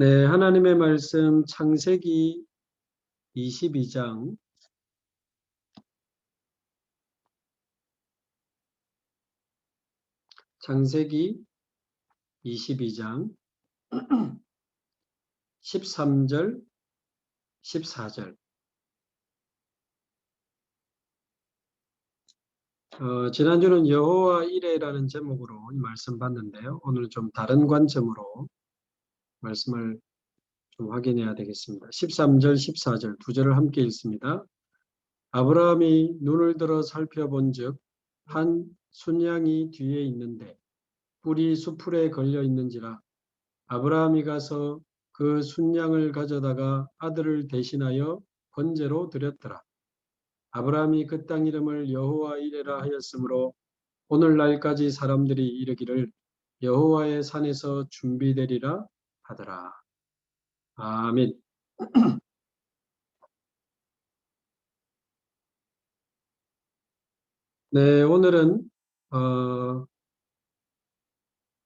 네, 하나님의 말씀 창세기 22장. 창세기 22장. 13절 14절. 어, 지난주는 여호와 이레라는 제목으로 이 말씀 봤는데요. 오늘 좀 다른 관점으로 말씀을 좀 확인해야 되겠습니다. 13절, 14절 두 절을 함께 읽습니다. 아브라함이 눈을 들어 살펴본 즉, 한 순양이 뒤에 있는데 뿔이 수풀에 걸려 있는지라 아브라함이 가서 그 순양을 가져다가 아들을 대신하여 번제로 드렸더라. 아브라함이 그 땅 이름을 여호와 이레라 하였으므로 오늘날까지 사람들이 이르기를 여호와의 산에서 준비되리라 하더라. 아멘. 네, 오늘은 어,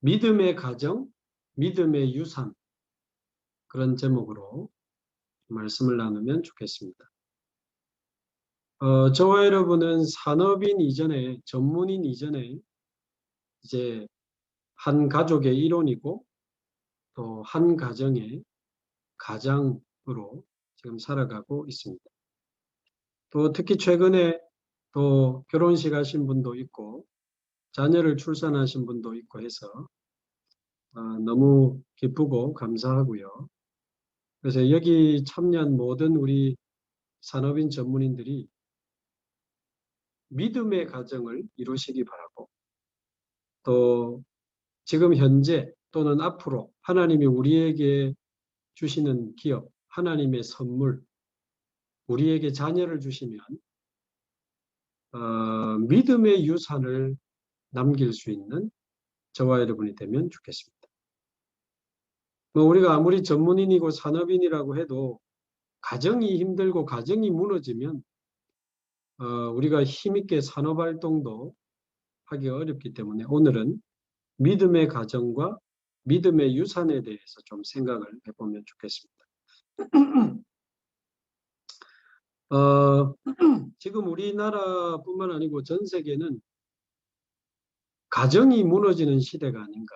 믿음의 가정, 믿음의 유산 그런 제목으로 말씀을 나누면 좋겠습니다. 어, 저와 여러분은 산업인 이전에 전문인 이전에 이제 한 가족의 일원이고 또 한 가정의 가장으로 지금 살아가고 있습니다. 또 특히 최근에 또 결혼식 하신 분도 있고 자녀를 출산하신 분도 있고 해서 어, 너무 기쁘고 감사하고요. 그래서 여기 참여한 모든 우리 산업인 전문인들이 믿음의 가정을 이루시기 바라고 또 지금 현재 또는 앞으로 하나님이 우리에게 주시는 기업, 하나님의 선물, 우리에게 자녀를 주시면 어, 믿음의 유산을 남길 수 있는 저와 여러분이 되면 좋겠습니다. 뭐 우리가 아무리 전문인이고 산업인이라고 해도 가정이 힘들고 가정이 무너지면 어, 우리가 힘있게 산업활동도 하기 어렵기 때문에 오늘은 믿음의 가정과 믿음의 유산에 대해서 좀 생각을 해보면 좋겠습니다. 어, 지금 우리나라뿐만 아니고 전 세계는 가정이 무너지는 시대가 아닌가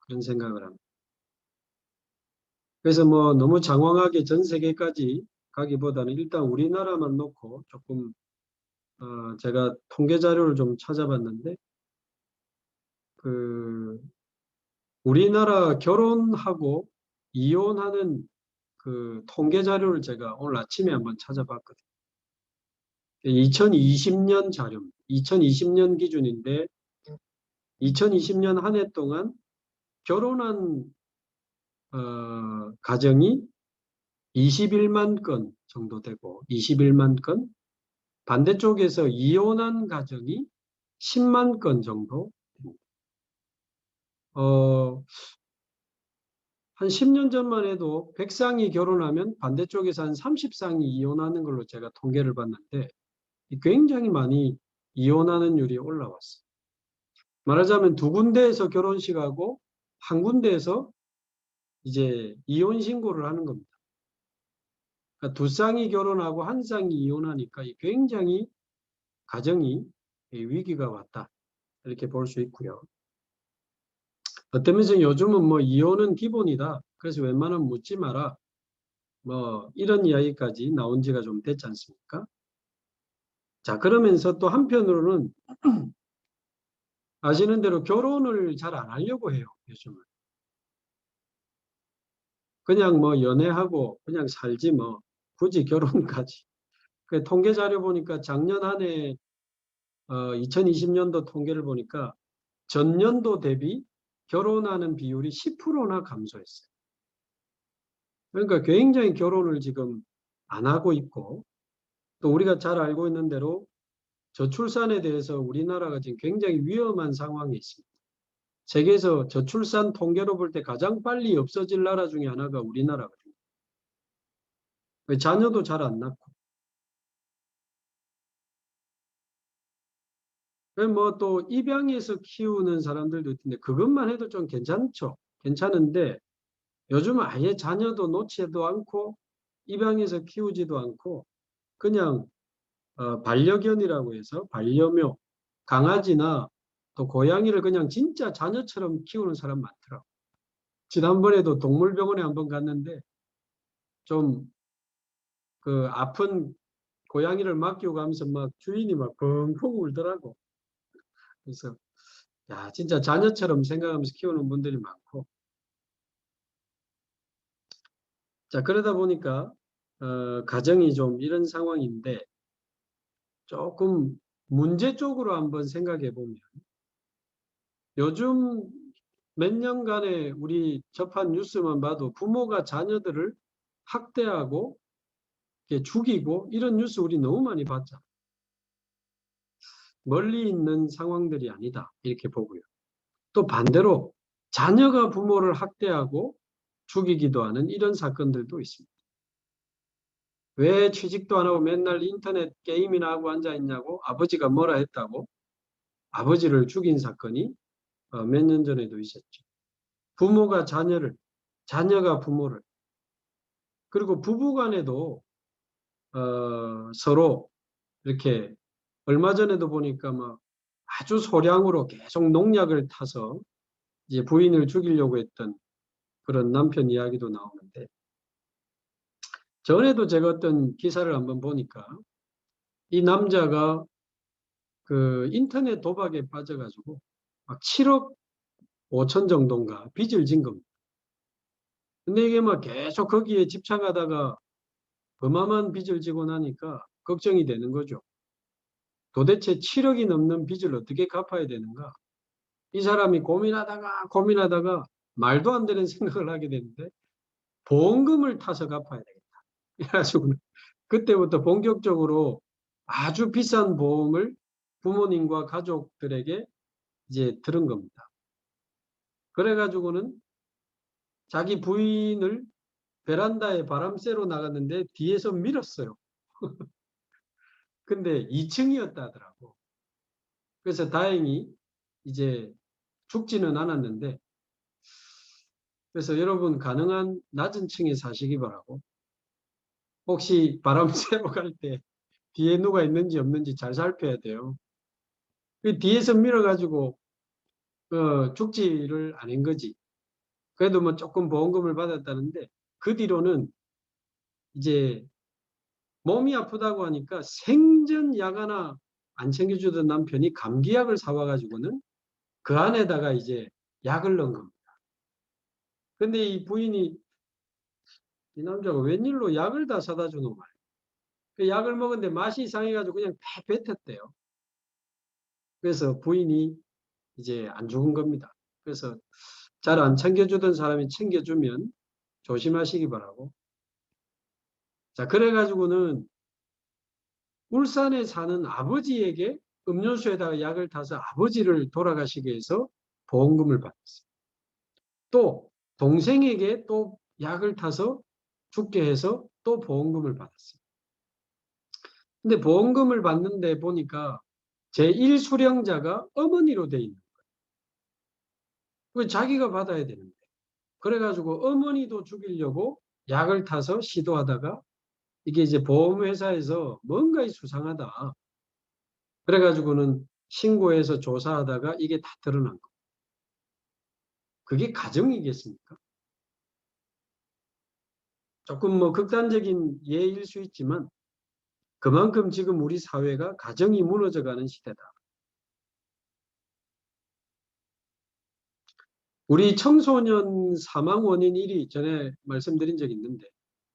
그런 생각을 합니다. 그래서 뭐 너무 장황하게 전 세계까지 가기보다는 일단 우리나라만 놓고 조금 어, 제가 통계 자료를 좀 찾아봤는데 그 우리나라 결혼하고 이혼하는 그 통계 자료를 제가 오늘 아침에 한번 찾아봤거든요. 2020년 자료입니다. 2020년 기준인데 2020년 한 해 동안 결혼한 어, 가정이 21만 건 정도 되고 21만 건 반대쪽에서 이혼한 가정이 10만 건 정도 어, 한 10년 전만 해도 100쌍이 결혼하면 반대쪽에서 한 30쌍이 이혼하는 걸로 제가 통계를 봤는데 굉장히 많이 이혼하는 율이 올라왔어요. 말하자면 두 군데에서 결혼식하고 한 군데에서 이제 이혼 신고를 하는 겁니다. 그러니까 두 쌍이 결혼하고 한 쌍이 이혼하니까 굉장히 가정이 위기가 왔다. 이렇게 볼 수 있고요. 면에서 요즘은 뭐 이혼은 기본이다. 그래서 웬만하면 묻지 마라. 뭐 이런 이야기까지 나온 지가 좀 됐지 않습니까? 자 그러면서 또 한편으로는 아시는 대로 결혼을 잘 안 하려고 해요. 요즘은. 그냥 뭐 연애하고 그냥 살지 뭐 굳이 결혼까지. 그 통계 자료 보니까 작년 한해 어, 2020년도 통계를 보니까 전년도 대비 결혼하는 비율이 10%나 감소했어요. 그러니까 굉장히 결혼을 지금 안 하고 있고 또 우리가 잘 알고 있는 대로 저출산에 대해서 우리나라가 지금 굉장히 위험한 상황에 있습니다. 세계에서 저출산 통계로 볼 때 가장 빨리 없어질 나라 중에 하나가 우리나라거든요. 자녀도 잘 안 낳고 뭐 또 입양해서 키우는 사람들도 있는데 그것만 해도 좀 괜찮죠. 괜찮은데 요즘 아예 자녀도 놓지도 않고 입양해서 키우지도 않고 그냥 어, 반려견이라고 해서 반려묘 강아지나 또 고양이를 그냥 진짜 자녀처럼 키우는 사람 많더라고. 지난번에도 동물병원에 한번 갔는데 좀 그 아픈 고양이를 맡기고 가면서 막 주인이 막 펑펑 울더라고. 그래서 야 진짜 자녀처럼 생각하면서 키우는 분들이 많고 자 그러다 보니까 어, 가정이 좀 이런 상황인데 조금 문제 쪽으로 한번 생각해 보면 요즘 몇 년간에 우리 접한 뉴스만 봐도 부모가 자녀들을 학대하고 죽이고 이런 뉴스 우리 너무 많이 봤죠. 멀리 있는 상황들이 아니다 이렇게 보고요. 또 반대로 자녀가 부모를 학대하고 죽이기도 하는 이런 사건들도 있습니다. 왜 취직도 안 하고 맨날 인터넷 게임이나 하고 앉아 있냐고 아버지가 뭐라 했다고 아버지를 죽인 사건이 어, 몇년 전에도 있었죠. 부모가 자녀를, 자녀가 부모를, 그리고 부부 간에도 어, 서로 이렇게 얼마 전에도 보니까 막 아주 소량으로 계속 농약을 타서 이제 부인을 죽이려고 했던 그런 남편 이야기도 나오는데 전에도 제가 어떤 기사를 한번 보니까 이 남자가 그 인터넷 도박에 빠져가지고 막 7억 5천 정도인가 빚을 진 겁니다. 근데 이게 막 계속 거기에 집착하다가 어마어마한 빚을 지고 나니까 걱정이 되는 거죠. 도대체 7억이 넘는 빚을 어떻게 갚아야 되는가? 이 사람이 고민하다가 고민하다가 말도 안 되는 생각을 하게 되는데 보험금을 타서 갚아야 되겠다. 그래가지고 그때부터 본격적으로 아주 비싼 보험을 부모님과 가족들에게 이제 들은 겁니다. 그래가지고는 자기 부인을 베란다에 바람 쐬러 나갔는데 뒤에서 밀었어요. 근데 2층이었다 하더라고. 그래서 다행히 이제 죽지는 않았는데 그래서 여러분 가능한 낮은 층에 사시기 바라고 혹시 바람 쐬러 갈 때 뒤에 누가 있는지 없는지 잘 살펴야 돼요. 그 뒤에서 밀어가지고 어, 죽지를 않은 거지. 그래도 뭐 조금 보험금을 받았다는데 그 뒤로는 이제 몸이 아프다고 하니까 생전 약 하나 안 챙겨주던 남편이 감기약을 사와가지고는 그 안에다가 이제 약을 넣은 겁니다. 근데 이 부인이 이 남자가 웬일로 약을 다 사다 주는 말이에요. 그 약을 먹었는데 맛이 이상해가지고 그냥 배 뱉었대요. 그래서 부인이 이제 안 죽은 겁니다. 그래서 잘 안 챙겨주던 사람이 챙겨주면 조심하시기 바라고. 자, 그래가지고는 울산에 사는 아버지에게 음료수에다가 약을 타서 아버지를 돌아가시게 해서 보험금을 받았어요. 또 동생에게 또 약을 타서 죽게 해서 또 보험금을 받았어요. 근데 보험금을 받는데 보니까 제1수령자가 어머니로 돼 있는 거예요. 자기가 받아야 되는데. 그래가지고 어머니도 죽이려고 약을 타서 시도하다가 이게 이제 보험회사에서 뭔가 수상하다. 그래가지고는 신고해서 조사하다가 이게 다 드러난 거. 그게 가정이겠습니까? 조금 뭐 극단적인 예일 수 있지만 그만큼 지금 우리 사회가 가정이 무너져가는 시대다. 우리 청소년 사망 원인 1위 전에 말씀드린 적이 있는데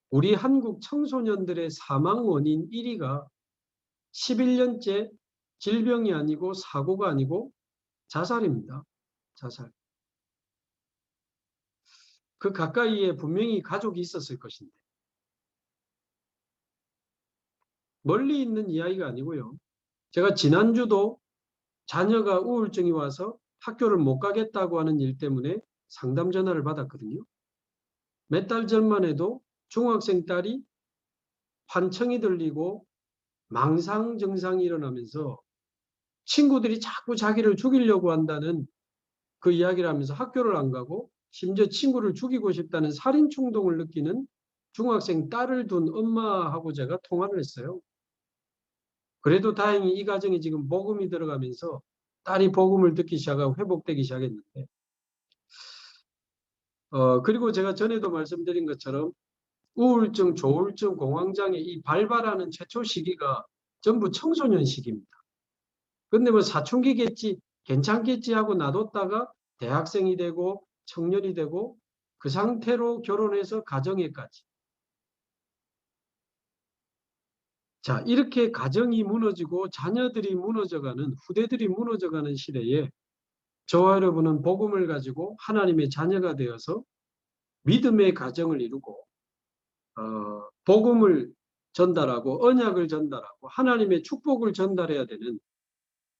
우리 한국 청소년들의 사망 원인 1위가 11년째 질병이 아니고 사고가 아니고 자살입니다. 자살. 그 가까이에 분명히 가족이 있었을 것인데 멀리 있는 이야기가 아니고요. 제가 지난주도 자녀가 우울증이 와서 학교를 못 가겠다고 하는 일 때문에 상담 전화를 받았거든요. 몇 달 전만 해도 중학생 딸이 환청이 들리고 망상 증상이 일어나면서 친구들이 자꾸 자기를 죽이려고 한다는 그 이야기를 하면서 학교를 안 가고 심지어 친구를 죽이고 싶다는 살인 충동을 느끼는 중학생 딸을 둔 엄마하고 제가 통화를 했어요. 그래도 다행히 이 가정이 지금 복음이 들어가면서 딸이 복음을 듣기 시작하고 회복되기 시작했는데 어 그리고 제가 전에도 말씀드린 것처럼 우울증, 조울증, 공황장애 이 발발하는 최초 시기가 전부 청소년 시기입니다. 근데 뭐 사춘기겠지, 괜찮겠지 하고 놔뒀다가 대학생이 되고 청년이 되고 그 상태로 결혼해서 가정에까지. 자, 이렇게 가정이 무너지고 자녀들이 무너져가는, 후대들이 무너져가는 시대에 저와 여러분은 복음을 가지고 하나님의 자녀가 되어서 믿음의 가정을 이루고 어, 복음을 전달하고 언약을 전달하고 하나님의 축복을 전달해야 되는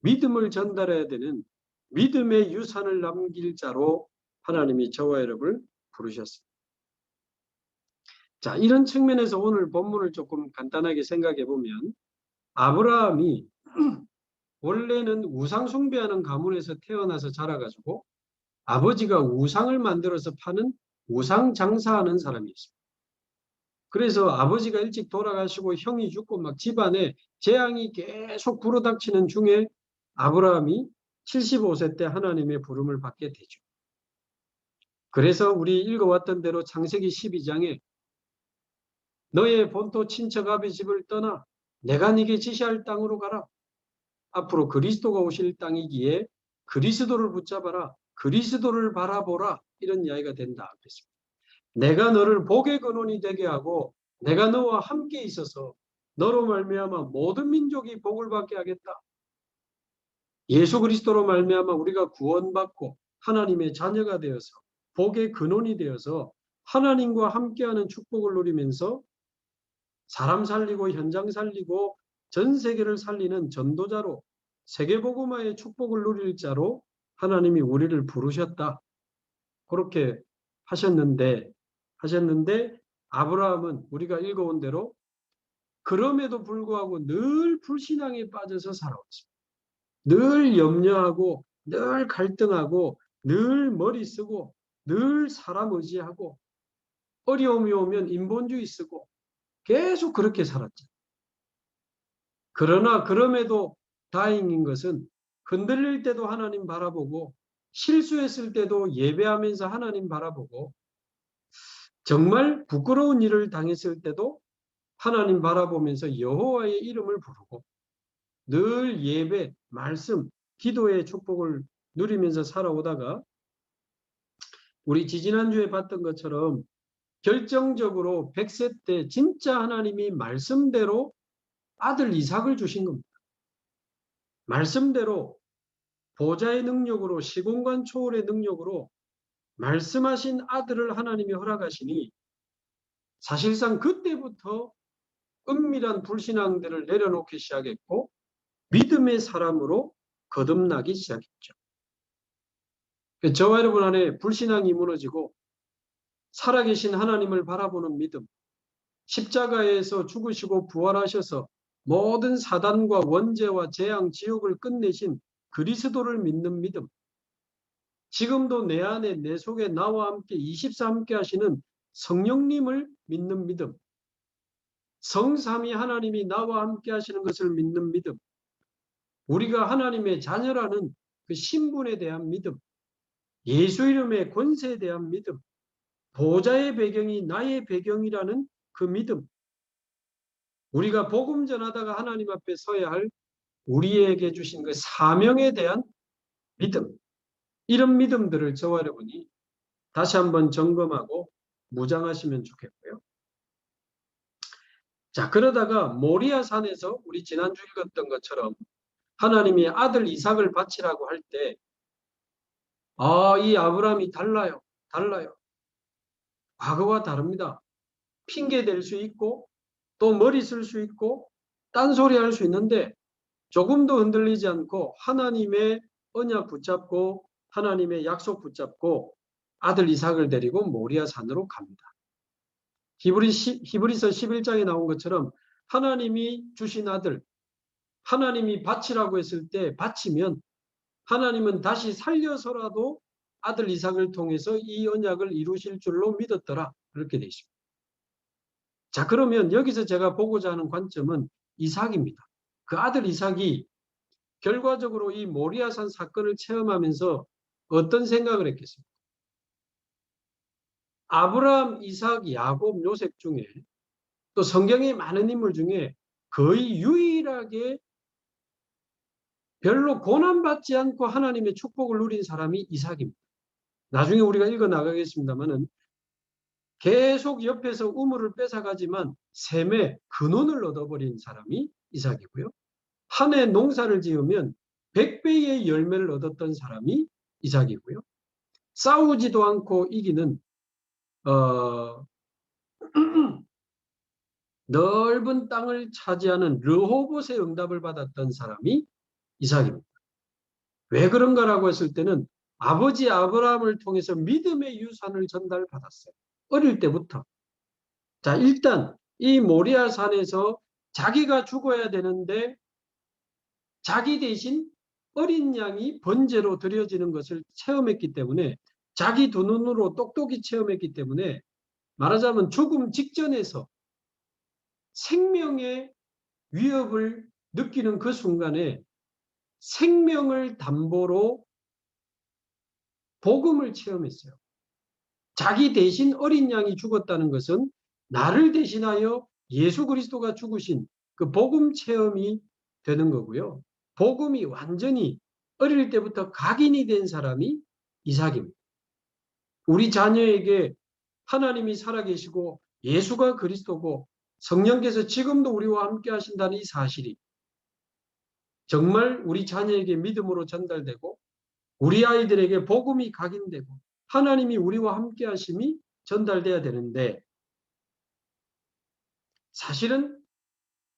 믿음을 전달해야 되는 믿음의 유산을 남길 자로 하나님이 저와 여러분을 부르셨습니다. 자, 이런 측면에서 오늘 본문을 조금 간단하게 생각해 보면 아브라함이 원래는 우상 숭배하는 가문에서 태어나서 자라가지고 아버지가 우상을 만들어서 파는 우상 장사하는 사람이었습니다. 그래서 아버지가 일찍 돌아가시고 형이 죽고 막 집안에 재앙이 계속 불어닥치는 중에 아브라함이 75세 때 하나님의 부름을 받게 되죠. 그래서 우리 읽어왔던 대로 창세기 12장에 너의 본토 친척 아비 집을 떠나 내가 네게 지시할 땅으로 가라. 앞으로 그리스도가 오실 땅이기에 그리스도를 붙잡아라. 그리스도를 바라보라. 이런 이야기가 된다. 그랬습니다. 내가 너를 복의 근원이 되게 하고 내가 너와 함께 있어서 너로 말미암아 모든 민족이 복을 받게 하겠다. 예수 그리스도로 말미암아 우리가 구원받고 하나님의 자녀가 되어서 복의 근원이 되어서 하나님과 함께하는 축복을 누리면서 사람 살리고 현장 살리고 전 세계를 살리는 전도자로 세계복음화의 축복을 누릴 자로 하나님이 우리를 부르셨다. 그렇게 하셨는데 하셨는데 아브라함은 우리가 읽어온 대로 그럼에도 불구하고 늘 불신앙에 빠져서 살아왔습니다. 늘 염려하고 늘 갈등하고 늘 머리 쓰고 늘 사람 의지하고 어려움이 오면 인본주의 쓰고 계속 그렇게 살았죠. 그러나 그럼에도 다행인 것은 흔들릴 때도 하나님 바라보고 실수했을 때도 예배하면서 하나님 바라보고 정말 부끄러운 일을 당했을 때도 하나님 바라보면서 여호와의 이름을 부르고 늘 예배, 말씀, 기도의 축복을 누리면서 살아오다가 우리 지지난주에 봤던 것처럼 결정적으로 100세 때 진짜 하나님이 말씀대로 아들 이삭을 주신 겁니다. 말씀대로 보좌의 능력으로 시공간 초월의 능력으로 말씀하신 아들을 하나님이 허락하시니 사실상 그때부터 은밀한 불신앙들을 내려놓기 시작했고 믿음의 사람으로 거듭나기 시작했죠. 저와 여러분 안에 불신앙이 무너지고 살아계신 하나님을 바라보는 믿음, 십자가에서 죽으시고 부활하셔서 모든 사단과 원죄와 재앙, 지옥을 끝내신 그리스도를 믿는 믿음, 지금도 내 안에 내 속에 나와 함께 24 함께 하시는 성령님을 믿는 믿음. 성삼이 하나님이 나와 함께 하시는 것을 믿는 믿음. 우리가 하나님의 자녀라는 그 신분에 대한 믿음. 예수 이름의 권세에 대한 믿음. 보좌의 배경이 나의 배경이라는 그 믿음. 우리가 복음 전하다가 하나님 앞에 서야 할 우리에게 주신 그 사명에 대한 믿음. 이런 믿음들을 저와 여러분이 다시 한번 점검하고 무장하시면 좋겠고요. 자, 그러다가 모리아 산에서 우리 지난주 읽었던 것처럼 하나님이 아들 이삭을 바치라고 할 때, 아, 이 아브라함이 달라요. 달라요. 과거와 다릅니다. 핑계 댈 수 있고, 또 머리 쓸 수 있고, 딴소리 할 수 있는데, 조금도 흔들리지 않고 하나님의 언약 붙잡고 하나님의 약속 붙잡고 아들 이삭을 데리고 모리아 산으로 갑니다. 히브리 시, 히브리서 11장에 나온 것처럼 하나님이 주신 아들, 하나님이 바치라고 했을 때 바치면 하나님은 다시 살려서라도 아들 이삭을 통해서 이 언약을 이루실 줄로 믿었더라. 그렇게 되어 있습니다. 자, 그러면 여기서 제가 보고자 하는 관점은 이삭입니다. 그 아들 이삭이 결과적으로 이 모리아산 사건을 체험하면서 어떤 생각을 했겠습니까? 아브라함, 이삭, 야곱, 요셉 중에 또 성경의 많은 인물 중에 거의 유일하게 별로 고난받지 않고 하나님의 축복을 누린 사람이 이삭입니다. 나중에 우리가 읽어 나가겠습니다만은 계속 옆에서 우물을 뺏어가지만 샘에 근원을 얻어버린 사람이 이삭이고요. 한 해 농사를 지으면 100배의 열매를 얻었던 사람이 이삭이고요. 싸우지도 않고 이기는 어, 넓은 땅을 차지하는 르호봇의 응답을 받았던 사람이 이삭입니다. 왜 그런가라고 했을 때는 아버지 아브라함을 통해서 믿음의 유산을 전달받았어요. 어릴 때부터. 자, 일단 이 모리아 산에서 자기가 죽어야 되는데 자기 대신 어린 양이 번제로 드려지는 것을 체험했기 때문에 자기 두 눈으로 똑똑히 체험했기 때문에 말하자면 죽음 직전에서 생명의 위협을 느끼는 그 순간에 생명을 담보로 복음을 체험했어요. 자기 대신 어린 양이 죽었다는 것은 나를 대신하여 예수 그리스도가 죽으신 그 복음 체험이 되는 거고요. 복음이 완전히 어릴 때부터 각인이 된 사람이 이삭입니다. 우리 자녀에게 하나님이 살아계시고 예수가 그리스도고 성령께서 지금도 우리와 함께 하신다는 이 사실이 정말 우리 자녀에게 믿음으로 전달되고 우리 아이들에게 복음이 각인되고 하나님이 우리와 함께 하심이 전달돼야 되는데 사실은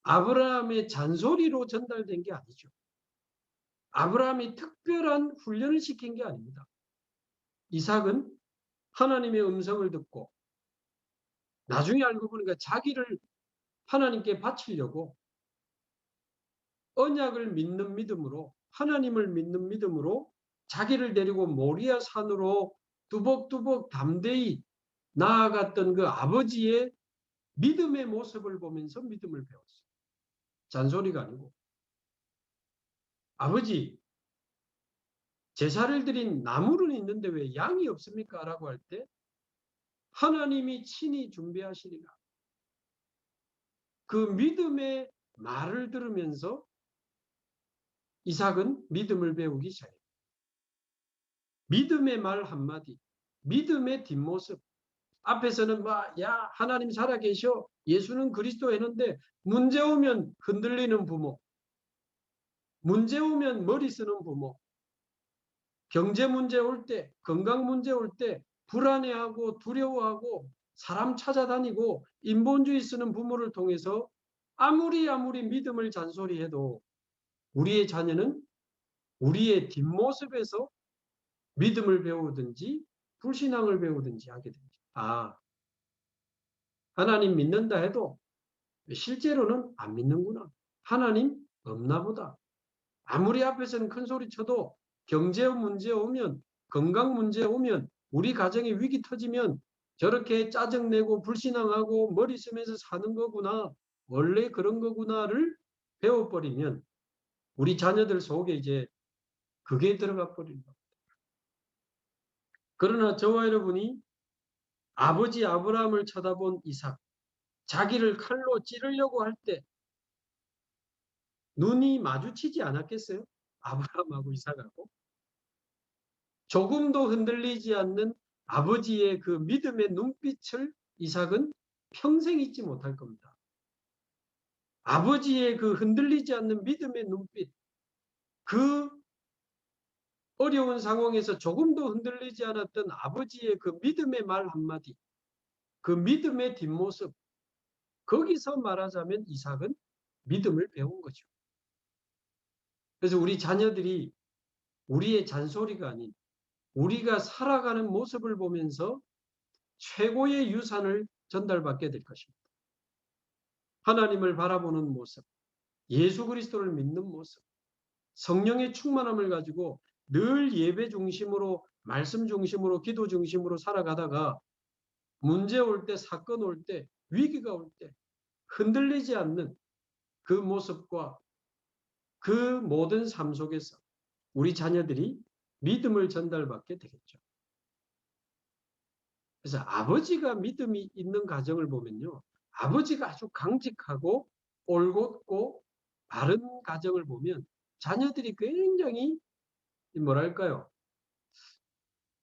아브라함의 잔소리로 전달된 게 아니죠. 아브라함이 특별한 훈련을 시킨 게 아닙니다. 이삭은 하나님의 음성을 듣고 나중에 알고 보니까 자기를 하나님께 바치려고 언약을 믿는 믿음으로 하나님을 믿는 믿음으로 자기를 데리고 모리아 산으로 뚜벅뚜벅 담대히 나아갔던 그 아버지의 믿음의 모습을 보면서 믿음을 배웠어요. 잔소리가 아니고. 아버지, 제사를 드린 나물은 있는데 왜 양이 없습니까? 라고 할 때 하나님이 친히 준비하시리라. 그 믿음의 말을 들으면서 이삭은 믿음을 배우기 시작해요. 믿음의 말 한마디, 믿음의 뒷모습. 앞에서는 막, 야, 하나님 살아계셔. 예수는 그리스도 했는데, 문제 오면 흔들리는 부모. 문제 오면 머리 쓰는 부모. 경제 문제 올 때, 건강 문제 올 때, 불안해하고 두려워하고, 사람 찾아다니고, 인본주의 쓰는 부모를 통해서 아무리 아무리 믿음을 잔소리해도 우리의 자녀는 우리의 뒷모습에서 믿음을 배우든지 불신앙을 배우든지 하게 됩니다. 아, 하나님 믿는다 해도 실제로는 안 믿는구나. 하나님 없나 보다. 아무리 앞에서는 큰 소리 쳐도 경제 문제 오면 건강 문제 오면 우리 가정에 위기 터지면 저렇게 짜증내고 불신앙하고 머리 쓰면서 사는 거구나. 원래 그런 거구나를 배워버리면 우리 자녀들 속에 이제 그게 들어가 버린 겁니다. 그러나 저와 여러분이 아버지 아브라함을 쳐다본 이삭, 자기를 칼로 찌르려고 할 때 눈이 마주치지 않았겠어요? 아브라함하고 이삭하고. 조금도 흔들리지 않는 아버지의 그 믿음의 눈빛을 이삭은 평생 잊지 못할 겁니다. 아버지의 그 흔들리지 않는 믿음의 눈빛, 그 어려운 상황에서 조금도 흔들리지 않았던 아버지의 그 믿음의 말 한마디, 그 믿음의 뒷모습, 거기서 말하자면 이삭은 믿음을 배운 거죠. 그래서 우리 자녀들이 우리의 잔소리가 아닌 우리가 살아가는 모습을 보면서 최고의 유산을 전달받게 될 것입니다. 하나님을 바라보는 모습, 예수 그리스도를 믿는 모습, 성령의 충만함을 가지고 늘 예배 중심으로 말씀 중심으로 기도 중심으로 살아가다가 문제 올 때, 사건 올 때, 위기가 올 때 흔들리지 않는 그 모습과 그 모든 삶 속에서 우리 자녀들이 믿음을 전달받게 되겠죠. 그래서 아버지가 믿음이 있는 가정을 보면요. 아버지가 아주 강직하고 올곧고 바른 가정을 보면 자녀들이 굉장히 뭐랄까요.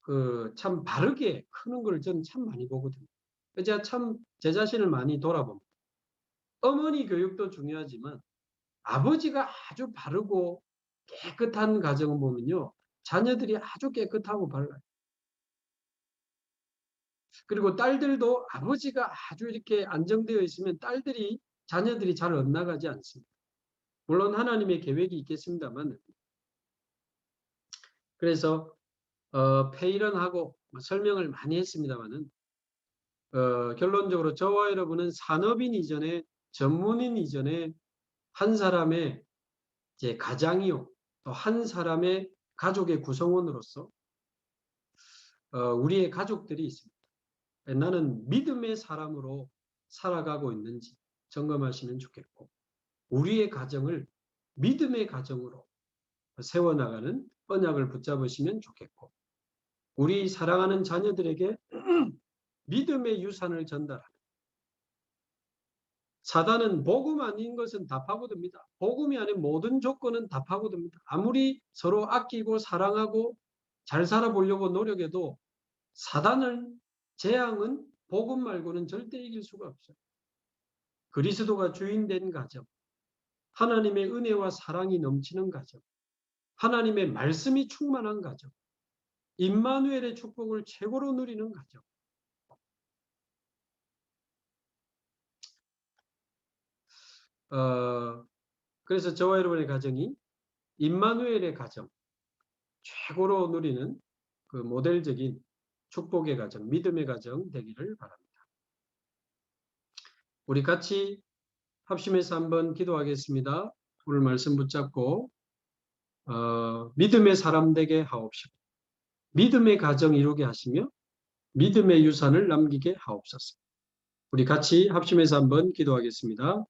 그 참 바르게 크는 걸 저는 참 많이 보거든요. 제가 참 제 자신을 많이 돌아봅니다. 어머니 교육도 중요하지만 아버지가 아주 바르고 깨끗한 가정을 보면요. 자녀들이 아주 깨끗하고 발라요. 그리고 딸들도 아버지가 아주 이렇게 안정되어 있으면 딸들이 자녀들이 잘 엇나가지 않습니다. 물론 하나님의 계획이 있겠습니다만 그래서 어, 페이런하고 뭐 설명을 많이 했습니다만은 어, 결론적으로 저와 여러분은 산업인 이전에 전문인 이전에 한 사람의 이제 가장이요 또 한 사람의 가족의 구성원으로서 어, 우리의 가족들이 있습니다. 나는 믿음의 사람으로 살아가고 있는지 점검하시면 좋겠고 우리의 가정을 믿음의 가정으로 세워나가는 언약을 붙잡으시면 좋겠고 우리 사랑하는 자녀들에게 믿음의 유산을 전달하는 사단은 복음 아닌 것은 다 파고듭니다. 복음이 아닌 모든 조건은 다 파고듭니다. 아무리 서로 아끼고 사랑하고 잘 살아보려고 노력해도 사단을 재앙은 복음 말고는 절대 이길 수가 없어요. 그리스도가 주인된 가정, 하나님의 은혜와 사랑이 넘치는 가정, 하나님의 말씀이 충만한 가정, 임마누엘의 축복을 최고로 누리는 가정. 어, 그래서 저와 여러분의 가정이 임마누엘의 가정, 최고로 누리는 그 모델적인 축복의 가정, 믿음의 가정 되기를 바랍니다. 우리 같이 합심해서 한번 기도하겠습니다. 오늘 말씀 붙잡고 어, 믿음의 사람 되게 하옵시고 믿음의 가정 이루게 하시며 믿음의 유산을 남기게 하옵소서. 우리 같이 합심해서 한번 기도하겠습니다.